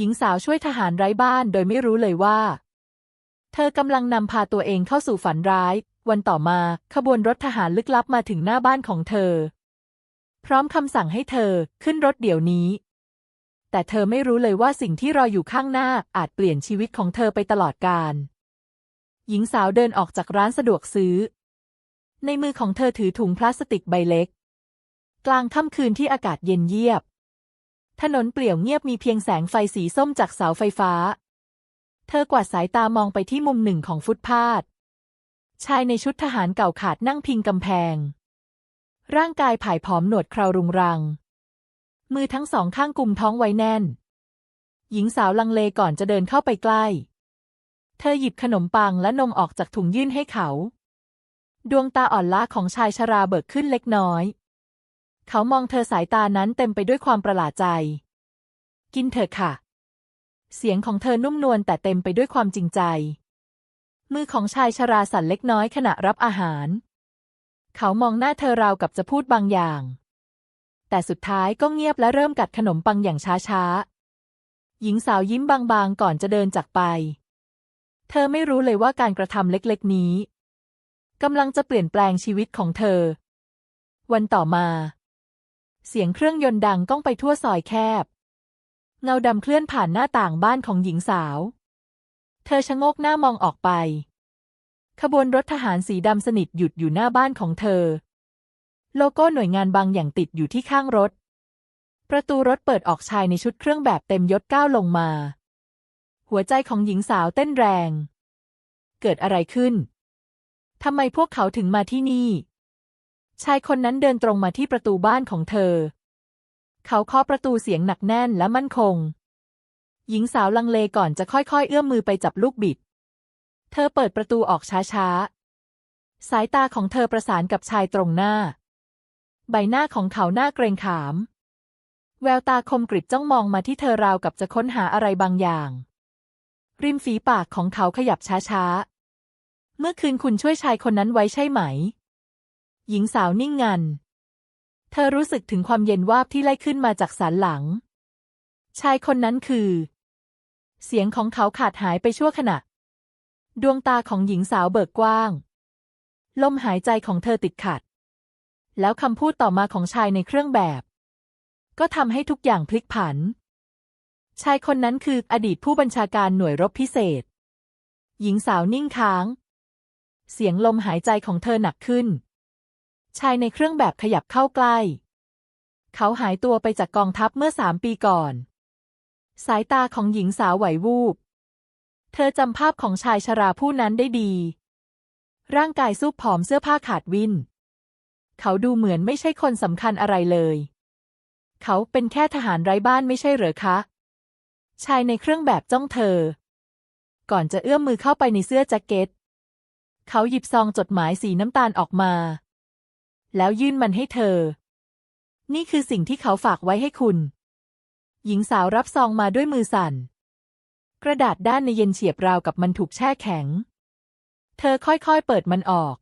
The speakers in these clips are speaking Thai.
หญิงสาวช่วยทหารไร้บ้านโดยไม่รู้เลยว่า เธอกำลังนำพาตัวเองเข้าสู่ฝันร้าย วันต่อมาขบวนรถทหารลึกลับมาถึงหน้าบ้านของเธอ พร้อมคำสั่งให้เธอขึ้นรถเดี๋ยวนี้ แต่เธอไม่รู้เลยว่าสิ่งที่รออยู่ข้างหน้าอาจเปลี่ยนชีวิตของเธอไปตลอดกาลหญิงสาวเดินออกจากร้านสะดวกซื้อ ในมือของเธอถือถุงพลาสติกใบเล็ก กลางค่ำคืนที่อากาศเย็นเยียบ ถนนเปลี่ยวเงียบมีเพียงแสงไฟสีส้มจากเสาไฟฟ้า เธอกวาดสายตามองไปที่มุมหนึ่งของฟุตพาทชายในชุดทหารเก่าขาดนั่งพิงกำแพง ร่างกายผายผอมหนวดเครารุงรัง มือทั้งสองข้างกุมท้องไว้แน่น หญิงสาวลังเลก่อนจะเดินเข้าไปใกล้ เธอหยิบขนมปังและนมออกจากถุงยื่นให้เขา ดวงตาอ่อนล้าของชายชราเบิกขึ้นเล็กน้อย เขามองเธอสายตานั้นเต็มไปด้วยความประหลาดใจ กินเถอะค่ะ เสียงของเธอนุ่มนวลแต่เต็มไปด้วยความจริงใจ มือของชายชราสั่นเล็กน้อยขณะรับอาหาร เขามองหน้าเธอราวกับจะพูดบางอย่าง แต่สุดท้ายก็เงียบและเริ่มกัดขนมปังอย่างช้าๆ หญิงสาวยิ้มบางๆ ก่อนจะเดินจากไป เธอไม่รู้เลยว่าการกระทำเล็กๆนี้กำลังจะเปลี่ยนแปลงชีวิตของเธอ วันต่อมา เสียงเครื่องยนต์ดังก้องไปทั่วซอยแคบ เงาดำเคลื่อนผ่านหน้าต่างบ้านของหญิงสาว เธอชะโงกหน้ามองออกไป ขบวนรถทหารสีดำสนิทหยุดอยู่หน้าบ้านของเธอ โลโก้หน่วยงานบางอย่างติดอยู่ที่ข้างรถ ประตูรถเปิดออกชายในชุดเครื่องแบบเต็มยศก้าวลงมา หัวใจของหญิงสาวเต้นแรง เกิดอะไรขึ้นทำไมพวกเขาถึงมาที่นี่ ชายคนนั้นเดินตรงมาที่ประตูบ้านของเธอ เขาเคาะประตูเสียงหนักแน่นและมั่นคง หญิงสาวลังเลก่อนจะค่อยๆ เอื้อมมือไปจับลูกบิด เธอเปิดประตูออกช้าๆ สายตาของเธอประสานกับชายตรงหน้า ใบหน้าของเขาหน้าเกรงขาม แววตาคมกริบจ้องมองมาที่เธอราวกับจะค้นหาอะไรบางอย่าง ริมฝีปากของเขาขยับช้าๆ เมื่อคืนคุณช่วยชายคนนั้นไว้ใช่ไหม หญิงสาวนิ่งงัน เธอรู้สึกถึงความเย็นวาบที่ไล่ขึ้นมาจากสันหลัง ชายคนนั้นคือ เสียงของเขาขาดหายไปชั่วขณะ ดวงตาของหญิงสาวเบิกกว้าง ลมหายใจของเธอติดขัด แล้วคำพูดต่อมาของชายในเครื่องแบบ ก็ทำให้ทุกอย่างพลิกผัน ชายคนนั้นคืออดีตผู้บัญชาการหน่วยรบพิเศษ หญิงสาวนิ่งค้าง เสียงลมหายใจของเธอหนักขึ้น ชายในเครื่องแบบขยับเข้าใกล้ เขาหายตัวไปจากกองทัพเมื่อสามปีก่อน สายตาของหญิงสาวไหววูบ เธอจำภาพของชายชราผู้นั้นได้ดี ร่างกายซูบผอมเสื้อผ้าขาดวิน เขาดูเหมือนไม่ใช่คนสำคัญอะไรเลย เขาเป็นแค่ทหารไร้บ้านไม่ใช่เหรอคะ ชายในเครื่องแบบจ้องเธอ ก่อนจะเอื้อมมือเข้าไปในเสื้อแจ็คเก็ต เขาหยิบซองจดหมายสีน้ำตาลออกมา แล้วยื่นมันให้เธอ นี่คือสิ่งที่เขาฝากไว้ให้คุณ หญิงสาวรับซองมาด้วยมือสั่น กระดาษด้านในเย็นเฉียบราวกับมันถูกแช่แข็ง เธอค่อยๆเปิดมันออก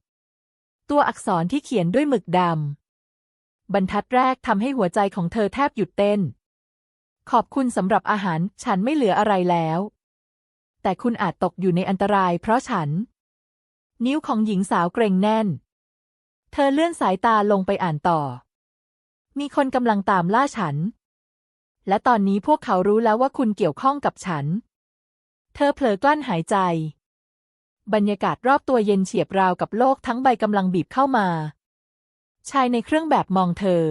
ตัวอักษรที่เขียนด้วยหมึกดำบรรทัดแรกทำให้หัวใจของเธอแทบหยุดเต้น ขอบคุณสำหรับอาหารฉันไม่เหลืออะไรแล้ว แต่คุณอาจตกอยู่ในอันตรายเพราะฉัน นิ้วของหญิงสาวเกรงแน่น เธอเลื่อนสายตาลงไปอ่านต่อ มีคนกำลังตามล่าฉัน และตอนนี้พวกเขารู้แล้วว่าคุณเกี่ยวข้องกับฉัน เธอเผลอกลั้นหายใจ บรรยากาศรอบตัวเย็นเฉียบราวกับโลกทั้งใบกำลังบีบเข้ามา ชายในเครื่องแบบมองเธอ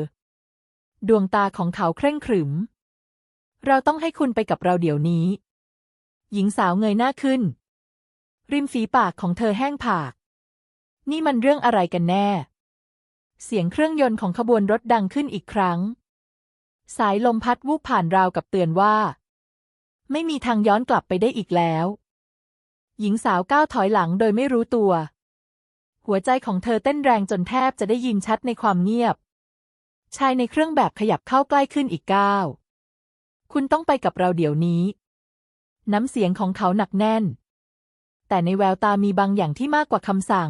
ดวงตาของเขาเคร่งขรึม เราต้องให้คุณไปกับเราเดี๋ยวนี้ หญิงสาวเงยหน้าขึ้น ริมฝีปากของเธอแห้งผาก นี่มันเรื่องอะไรกันแน่ เสียงเครื่องยนต์ของขบวนรถดังขึ้นอีกครั้ง สายลมพัดวูบผ่านราวกับเตือนว่า ไม่มีทางย้อนกลับไปได้อีกแล้ว หญิงสาวก้าวถอยหลังโดยไม่รู้ตัว หัวใจของเธอเต้นแรงจนแทบจะได้ยินชัดในความเงียบ ชายในเครื่องแบบขยับเข้าใกล้ขึ้นอีกก้าว คุณต้องไปกับเราเดี๋ยวนี้ น้ำเสียงของเขาหนักแน่น แต่ในแววตามีบางอย่างที่มากกว่าคำสั่ง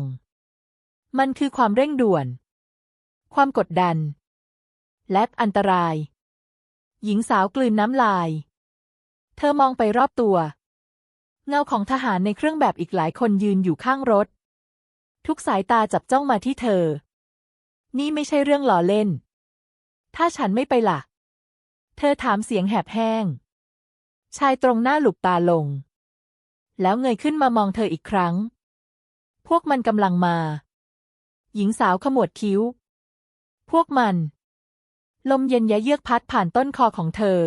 มันคือความเร่งด่วน ความกดดัน และอันตราย หญิงสาวกลืนน้ำลาย เธอมองไปรอบตัว เงาของทหารในเครื่องแบบอีกหลายคนยืนอยู่ข้างรถ ทุกสายตาจับจ้องมาที่เธอ นี่ไม่ใช่เรื่องล้อเล่น ถ้าฉันไม่ไปล่ะ เธอถามเสียงแหบแห้ง ชายตรงหน้าหลุบตาลง แล้วเงยขึ้นมามองเธออีกครั้ง พวกมันกำลังมา หญิงสาวขมวดคิ้ว พวกมัน ลมเย็นยะเยือกพัดผ่านต้นคอของเธอ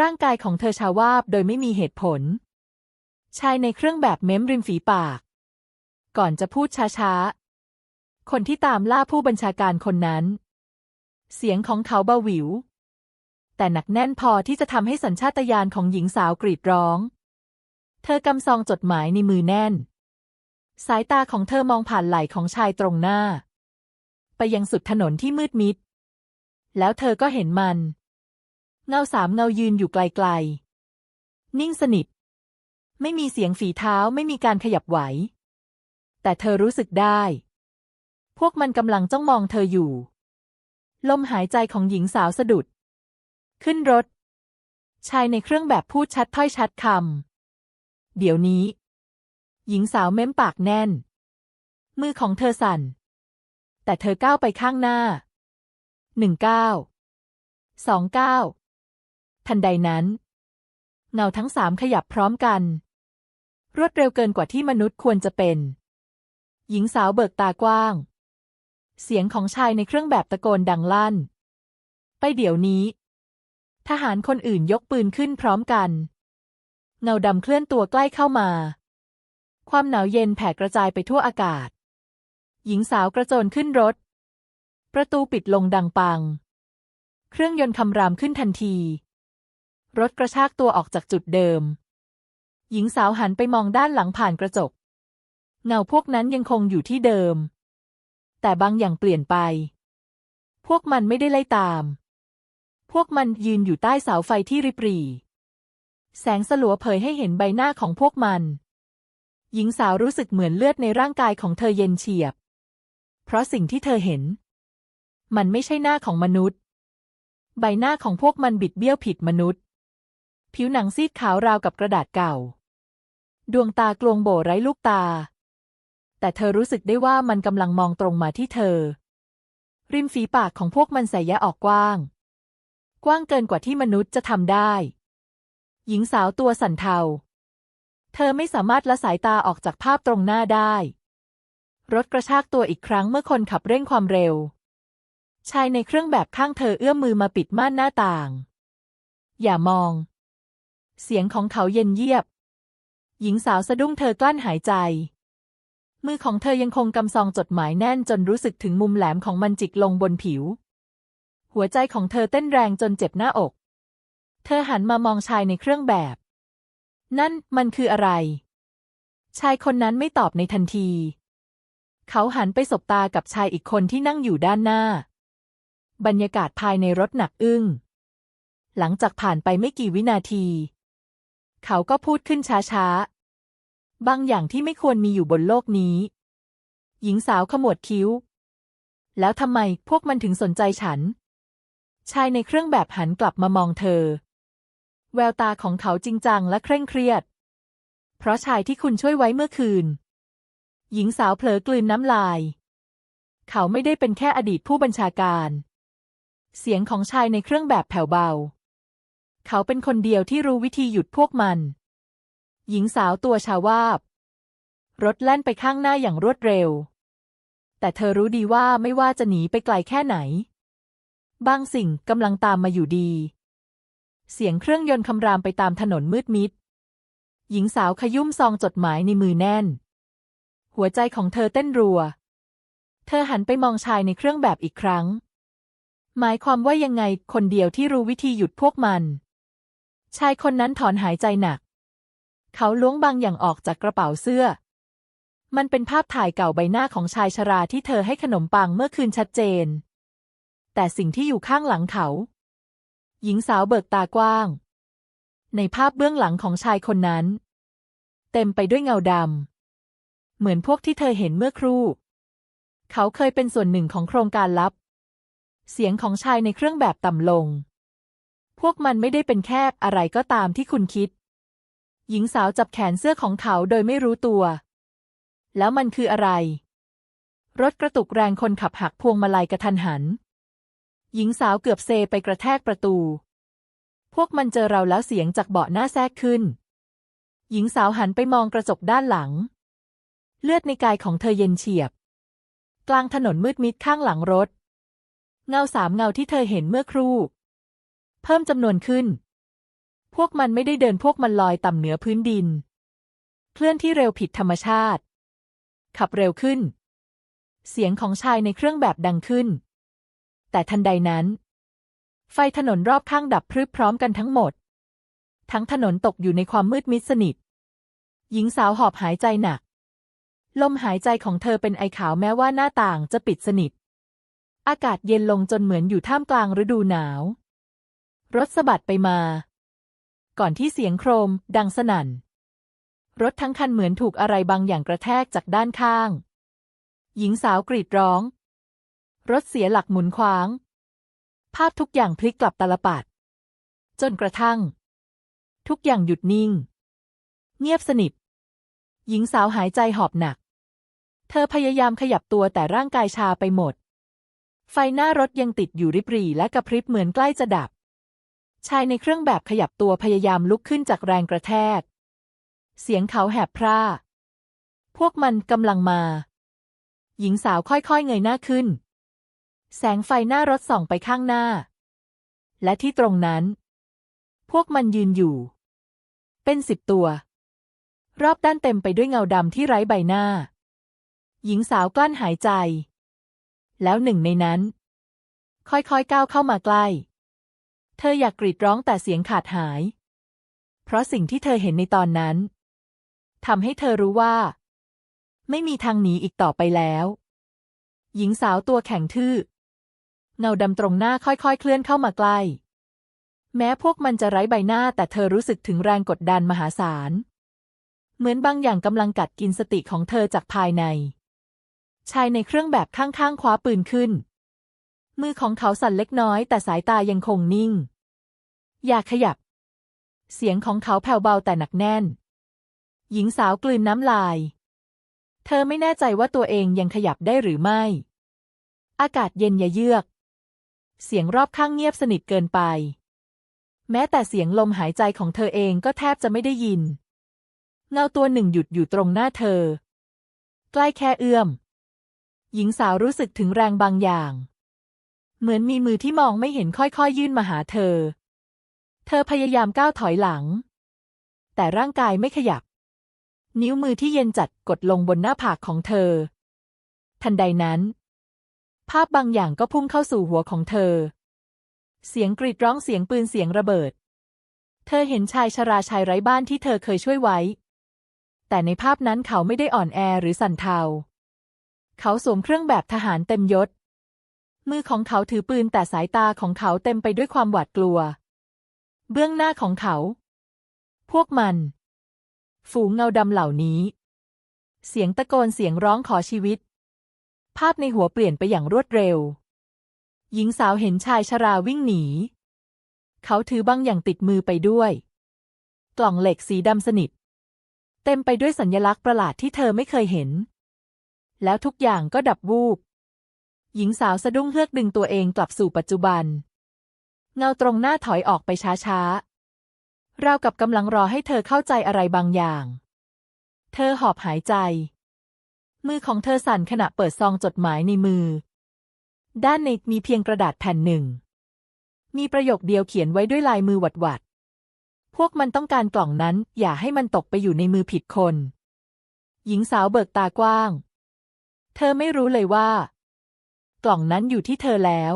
ร่างกายของเธอชาวาบโดยไม่มีเหตุผล ชายในเครื่องแบบเม้มริมฝีปาก ก่อนจะพูดช้าๆ คนที่ตามล่าผู้บัญชาการคนนั้น เสียงของเขาเบาหวิว แต่หนักแน่นพอที่จะทำให้สัญชาตญาณของหญิงสาวกรีดร้อง เธอกำซองจดหมายในมือแน่น สายตาของเธอมองผ่านไหล่ของชายตรงหน้า ไปยังสุดถนนที่มืดมิด แล้วเธอก็เห็นมัน เงาสามเงายืนอยู่ไกลๆ นิ่งสนิท ไม่มีเสียงฝีเท้าไม่มีการขยับไหว แต่เธอรู้สึกได้ พวกมันกำลังจ้องมองเธออยู่ ลมหายใจของหญิงสาวสะดุด ขึ้นรถ ชายในเครื่องแบบพูดชัดถ้อยชัดคำเดี๋ยวนี้ หญิงสาวเม้มปากแน่น มือของเธอสั่น แต่เธอก้าวไปข้างหน้าหนึ่งก้าวสองก้าวทันใดนั้น เงาทั้งสามขยับพร้อมกัน รวดเร็วเกินกว่าที่มนุษย์ควรจะเป็น หญิงสาวเบิกตากว้าง เสียงของชายในเครื่องแบบตะโกนดังลั่น ไปเดี๋ยวนี้ ทหารคนอื่นยกปืนขึ้นพร้อมกัน เงาดำเคลื่อนตัวใกล้เข้ามา ความหนาวเย็นแผ่กระจายไปทั่วอากาศ หญิงสาวกระโจนขึ้นรถ ประตูปิดลงดังปัง เครื่องยนต์คำรามขึ้นทันที รถกระชากตัวออกจากจุดเดิม หญิงสาวหันไปมองด้านหลังผ่านกระจก เงาพวกนั้นยังคงอยู่ที่เดิม แต่บางอย่างเปลี่ยนไป พวกมันไม่ได้ไล่ตาม พวกมันยืนอยู่ใต้เสาไฟที่ริบหรี่แสงสลัวเผยให้เห็นใบหน้าของพวกมัน หญิงสาวรู้สึกเหมือนเลือดในร่างกายของเธอเย็นเฉียบ เพราะสิ่งที่เธอเห็น มันไม่ใช่หน้าของมนุษย์ ใบหน้าของพวกมันบิดเบี้ยวผิดมนุษย์ ผิวหนังซีดขาวราวกับกระดาษเก่า ดวงตากลวงโบไร้ลูกตา แต่เธอรู้สึกได้ว่ามันกำลังมองตรงมาที่เธอ ริมฝีปากของพวกมันใส่ยะออกกว้าง กว้างเกินกว่าที่มนุษย์จะทำได้ หญิงสาวตัวสั่นเทา เธอไม่สามารถละสายตาออกจากภาพตรงหน้าได้ รถกระชากตัวอีกครั้งเมื่อคนขับเร่งความเร็ว ชายในเครื่องแบบข้างเธอเอื้อมมือมาปิดม่านหน้าต่าง อย่ามอง เสียงของเขาเย็นเยียบ หญิงสาวสะดุ้งเธอกลั้นหายใจ มือของเธอยังคงกำซองจดหมายแน่นจนรู้สึกถึงมุมแหลมของมันจิกลงบนผิว หัวใจของเธอเต้นแรงจนเจ็บหน้าอก เธอหันมามองชายในเครื่องแบบ นั่นมันคืออะไร ชายคนนั้นไม่ตอบในทันที เขาหันไปสบตากับชายอีกคนที่นั่งอยู่ด้านหน้า บรรยากาศภายในรถหนักอึ้ง หลังจากผ่านไปไม่กี่วินาที เขาก็พูดขึ้นช้าๆ บางอย่างที่ไม่ควรมีอยู่บนโลกนี้ หญิงสาวขมวดคิ้ว แล้วทำไมพวกมันถึงสนใจฉัน ชายในเครื่องแบบหันกลับมามองเธอ แววตาของเขาจริงจังและเคร่งเครียด เพราะชายที่คุณช่วยไว้เมื่อคืน หญิงสาวเผลอกลืนน้ำลาย เขาไม่ได้เป็นแค่อดีตผู้บัญชาการ เสียงของชายในเครื่องแบบแผ่วเบา เขาเป็นคนเดียวที่รู้วิธีหยุดพวกมัน หญิงสาวตัวชาวาบ รถแล่นไปข้างหน้าอย่างรวดเร็ว แต่เธอรู้ดีว่าไม่ว่าจะหนีไปไกลแค่ไหน บางสิ่งกำลังตามมาอยู่ดี เสียงเครื่องยนต์คำรามไปตามถนนมืดมิด หญิงสาวขยุ่มซองจดหมายในมือแน่น หัวใจของเธอเต้นรัว เธอหันไปมองชายในเครื่องแบบอีกครั้ง หมายความว่ายังไงคนเดียวที่รู้วิธีหยุดพวกมัน ชายคนนั้นถอนหายใจหนัก เขาล้วงบางอย่างออกจากกระเป๋าเสื้อ มันเป็นภาพถ่ายเก่าใบหน้าของชายชราที่เธอให้ขนมปังเมื่อคืนชัดเจน แต่สิ่งที่อยู่ข้างหลังเขา หญิงสาวเบิกตากว้าง ในภาพเบื้องหลังของชายคนนั้น เต็มไปด้วยเงาดำ เหมือนพวกที่เธอเห็นเมื่อครู่ เขาเคยเป็นส่วนหนึ่งของโครงการลับ เสียงของชายในเครื่องแบบต่ำลง พวกมันไม่ได้เป็นแค่อะไรก็ตามที่คุณคิด หญิงสาวจับแขนเสื้อของเขาโดยไม่รู้ตัว แล้วมันคืออะไร รถกระตุกแรงคนขับหักพวงมาลัยกระทันหัน หญิงสาวเกือบเซไปกระแทกประตู พวกมันเจอเราแล้วเสียงจากเบาะหน้าแทรกขึ้น หญิงสาวหันไปมองกระจกด้านหลัง เลือดในกายของเธอเย็นเฉียบ กลางถนนมืดมิดข้างหลังรถ เงาสามเงาที่เธอเห็นเมื่อครู่ เพิ่มจำนวนขึ้น พวกมันไม่ได้เดินพวกมันลอยต่ำเหนือพื้นดิน เคลื่อนที่เร็วผิดธรรมชาติ ขับเร็วขึ้น เสียงของชายในเครื่องแบบดังขึ้น แต่ทันใดนั้น ไฟถนนรอบข้างดับพรึบพร้อมกันทั้งหมด ทั้งถนนตกอยู่ในความมืดมิดสนิท หญิงสาวหอบหายใจหนัก ลมหายใจของเธอเป็นไอขาวแม้ว่าหน้าต่างจะปิดสนิท อากาศเย็นลงจนเหมือนอยู่ท่ามกลางฤดูหนาว รถสะบัดไปมา ก่อนที่เสียงโครม ดังสนั่น รถทั้งคันเหมือนถูกอะไรบางอย่างกระแทกจากด้านข้าง หญิงสาวกรีดร้อง รถเสียหลักหมุนคว้าง ภาพทุกอย่างพลิกกลับตาลปัด จนกระทั่ง ทุกอย่างหยุดนิ่ง เงียบสนิท หญิงสาวหายใจหอบหนัก เธอพยายามขยับตัวแต่ร่างกายชาไปหมด ไฟหน้ารถยังติดอยู่ริบหรี่และกระพริบเหมือนใกล้จะดับ ชายในเครื่องแบบขยับตัวพยายามลุกขึ้นจากแรงกระแทก เสียงเขาแหบพร่า พวกมันกำลังมา หญิงสาวค่อยๆเงยหน้าขึ้น แสงไฟหน้ารถส่องไปข้างหน้า และที่ตรงนั้น พวกมันยืนอยู่ เป็นสิบตัว รอบด้านเต็มไปด้วยเงาดำที่ไร้ใบหน้า หญิงสาวกลั้นหายใจ แล้วหนึ่งในนั้น ค่อยๆก้าวเข้ามาใกล้ เธออยากกรีดร้องแต่เสียงขาดหาย เพราะสิ่งที่เธอเห็นในตอนนั้นทำให้เธอรู้ว่า ไม่มีทางหนีอีกต่อไปแล้ว หญิงสาวตัวแข็งทื่อ เงาดำตรงหน้าค่อยๆ เคลื่อนเข้ามาใกล้ แม้พวกมันจะไร้ใบหน้าแต่เธอรู้สึกถึงแรงกดดันมหาศาล เหมือนบางอย่างกำลังกัดกินสติของเธอจากภายใน ชายในเครื่องแบบข้างๆคว้าปืนขึ้น มือของเขาสั่นเล็กน้อยแต่สายตายังคงนิ่ง อย่าขยับ เสียงของเขาแผ่วเบาแต่หนักแน่น หญิงสาวกลืนน้ำลาย เธอไม่แน่ใจว่าตัวเองยังขยับได้หรือไม่ อากาศเย็นยะเยือก เสียงรอบข้างเงียบสนิทเกินไป แม้แต่เสียงลมหายใจของเธอเองก็แทบจะไม่ได้ยิน เงาตัวหนึ่งหยุดอยู่ตรงหน้าเธอ ใกล้แค่เอื้อม หญิงสาวรู้สึกถึงแรงบางอย่าง เหมือนมีมือที่มองไม่เห็นค่อยๆ ยื่นมาหาเธอ เธอพยายามก้าวถอยหลัง แต่ร่างกายไม่ขยับ นิ้วมือที่เย็นจัดกดลงบนหน้าผากของเธอ ทันใดนั้น ภาพบางอย่างก็พุ่งเข้าสู่หัวของเธอ เสียงกรีดร้องเสียงปืนเสียงระเบิด เธอเห็นชายชราชายไร้บ้านที่เธอเคยช่วยไว้ แต่ในภาพนั้นเขาไม่ได้อ่อนแอหรือสั่นเทา เขาสวมเครื่องแบบทหารเต็มยศ มือของเขาถือปืนแต่สายตาของเขาเต็มไปด้วยความหวาดกลัว เบื้องหน้าของเขา พวกมัน ฝูงเงาดำเหล่านี้ เสียงตะโกนเสียงร้องขอชีวิต ภาพในหัวเปลี่ยนไปอย่างรวดเร็ว หญิงสาวเห็นชายชราวิ่งหนี เขาถือบางอย่างติดมือไปด้วย กล่องเหล็กสีดำสนิท เต็มไปด้วยสัญลักษณ์ประหลาดที่เธอไม่เคยเห็น แล้วทุกอย่างก็ดับวูบ หญิงสาวสะดุ้งเฮือกดึงตัวเองกลับสู่ปัจจุบัน เงาตรงหน้าถอยออกไปช้าๆ ราวกับกำลังรอให้เธอเข้าใจอะไรบางอย่าง เธอหอบหายใจ มือของเธอสั่นขณะเปิดซองจดหมายในมือ ด้านในมีเพียงกระดาษแผ่นหนึ่ง มีประโยคเดียวเขียนไว้ด้วยลายมือหวัดๆ พวกมันต้องการกล่องนั้น อย่าให้มันตกไปอยู่ในมือผิดคน หญิงสาวเบิกตากว้าง เธอไม่รู้เลยว่า กล่องนั้นอยู่ที่เธอแล้ว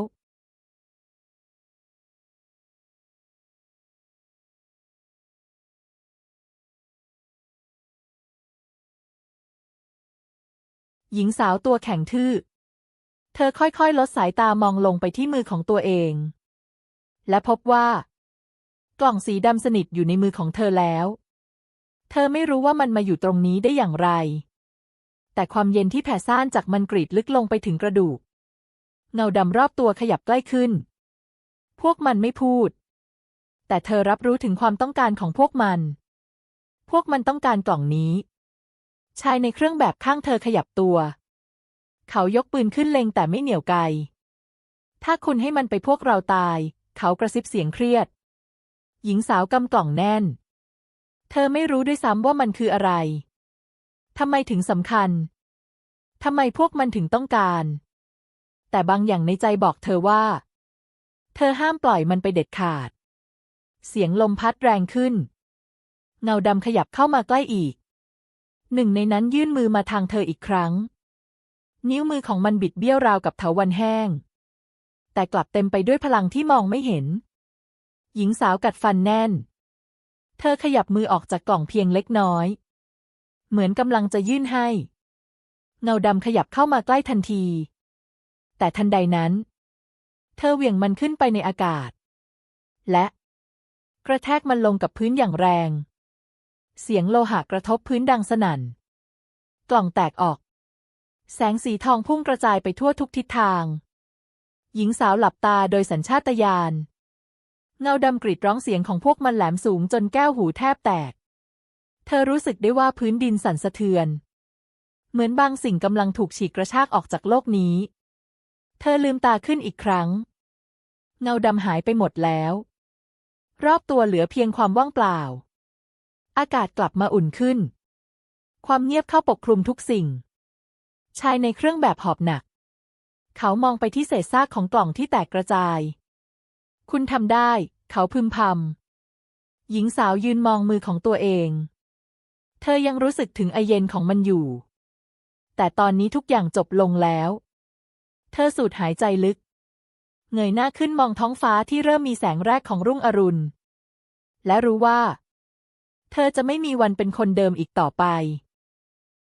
หญิงสาวตัวแข็งทื่อ เธอค่อยๆ ลดสายตามองลงไปที่มือของตัวเอง และพบว่า กล่องสีดำสนิทอยู่ในมือของเธอแล้ว เธอไม่รู้ว่ามันมาอยู่ตรงนี้ได้อย่างไร แต่ความเย็นที่แผ่ซ่านจากมันกรีดลึกลงไปถึงกระดูก เงาดำรอบตัวขยับใกล้ขึ้น พวกมันไม่พูด แต่เธอรับรู้ถึงความต้องการของพวกมัน พวกมันต้องการกล่องนี้ ชายในเครื่องแบบข้างเธอขยับตัว เขายกปืนขึ้นเล็งแต่ไม่เหนี่ยวไกถ้าคุณให้มันไปพวกเราตาย เขากระซิบเสียงเครียด หญิงสาวกำกล่องแน่น เธอไม่รู้ด้วยซ้ำว่ามันคืออะไร ทำไมถึงสำคัญ ทำไมพวกมันถึงต้องการ แต่บางอย่างในใจบอกเธอว่า เธอห้ามปล่อยมันไปเด็ดขาด เสียงลมพัดแรงขึ้น เงาดำขยับเข้ามาใกล้อีก หนึ่งในนั้นยื่นมือมาทางเธออีกครั้ง นิ้วมือของมันบิดเบี้ยวราวกับเถาวันแห้ง แต่กลับเต็มไปด้วยพลังที่มองไม่เห็น หญิงสาวกัดฟันแน่น เธอขยับมือออกจากกล่องเพียงเล็กน้อย เหมือนกำลังจะยื่นให้ เงาดำขยับเข้ามาใกล้ทันที แต่ทันใดนั้น เธอเหวี่ยงมันขึ้นไปในอากาศ และ กระแทกมันลงกับพื้นอย่างแรง เสียงโลหะกระทบพื้นดังสนั่น กล่องแตกออก แสงสีทองพุ่งกระจายไปทั่วทุกทิศทาง หญิงสาวหลับตาโดยสัญชาตญาณ เงาดำกรีดร้องเสียงของพวกมันแหลมสูงจนแก้วหูแทบแตก เธอรู้สึกได้ว่าพื้นดินสั่นสะเทือน เหมือนบางสิ่งกำลังถูกฉีกกระชากออกจากโลกนี้ เธอลืมตาขึ้นอีกครั้ง เงาดำหายไปหมดแล้ว รอบตัวเหลือเพียงความว่างเปล่า อากาศกลับมาอุ่นขึ้น ความเงียบเข้าปกคลุมทุกสิ่ง ชายในเครื่องแบบหอบหนัก เขามองไปที่เศษซากของกล่องที่แตกกระจาย คุณทำได้ เขาพึมพำ หญิงสาวยืนมองมือของตัวเอง เธอยังรู้สึกถึงไอเย็นของมันอยู่ แต่ตอนนี้ทุกอย่างจบลงแล้ว เธอสูดหายใจลึก เงยหน้าขึ้นมองท้องฟ้าที่เริ่มมีแสงแรกของรุ่งอรุณ และรู้ว่า เธอจะไม่มีวันเป็นคนเดิมอีกต่อไป